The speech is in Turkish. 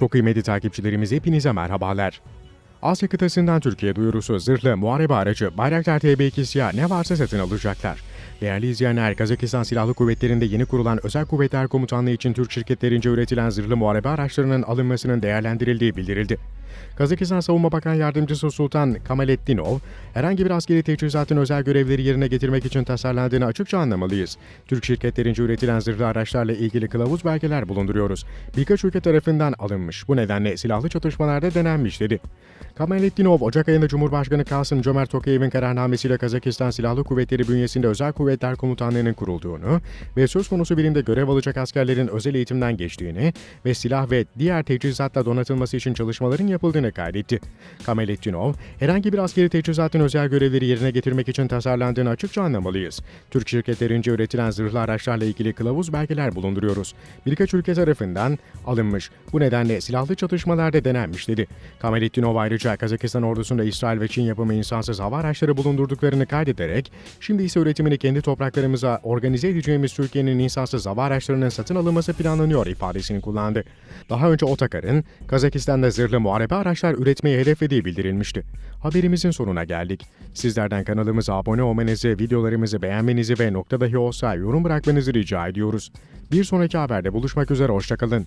Çok kıymetli takipçilerimiz hepinize merhabalar. Asya kıtasından Türkiye duyurusu zırhlı muharebe aracı Bayraktar TB2 siyah ne varsa satın alacaklar. Değerli izleyenler, Kazakistan Silahlı Kuvvetleri'nde yeni kurulan Özel Kuvvetler Komutanlığı için Türk şirketlerince üretilen zırhlı muharebe araçlarının alınmasının değerlendirildiği bildirildi. Kazakistan Savunma Bakan Yardımcısı Sultan Kamaletdinov, herhangi bir askeri teçhizatın özel görevleri yerine getirmek için tasarlandığını açıkça anlamalıyız. Türk şirketlerince üretilen zırhlı araçlarla ilgili kılavuz belgeler bulunduruyoruz. Birkaç ülke tarafından alınmış. Bu nedenle silahlı çatışmalarda denenmiş dedi. Kamaletdinov, Ocak ayında Cumhurbaşkanı Kasım Cömert Tokayev'in kararnamesiyle Kazakistan Silahlı Kuvvetleri bünyesinde Özel Kuvvetler Komutanlığı'nın kurulduğunu ve söz konusu birinde görev alacak askerlerin özel eğitimden geçtiğini ve silah ve diğer teçhizatla donatılması için çalışmaların yapıldığını kaydetti. Kamaletdinov, herhangi bir askeri teçhizatın özel görevleri yerine getirmek için tasarlandığını açıkça anlamalıyız. Türk şirketlerince üretilen zırhlı araçlarla ilgili kılavuz belgeler bulunduruyoruz. Birkaç ülke tarafından alınmış. Bu nedenle silahlı çatışmalarda denenmiş dedi. Kamaletdinov ayrıca Kazakistan ordusunda İsrail ve Çin yapımı insansız hava araçları bulundurduklarını kaydederek, şimdi ise üretimini kendi topraklarımıza organize edeceğimiz Türkiye'nin insansız hava araçlarının satın alınması planlanıyor ifadesini kullandı. Daha önce Otakar'ın Kazakistan'da zırhlı muharebe araçlar üretmeyi hedeflediği bildirilmişti. Haberimizin sonuna geldik. Sizlerden kanalımıza abone olmanızı, videolarımızı beğenmenizi ve nokta dahi olsa yorum bırakmanızı rica ediyoruz. Bir sonraki haberde buluşmak üzere, hoşçakalın.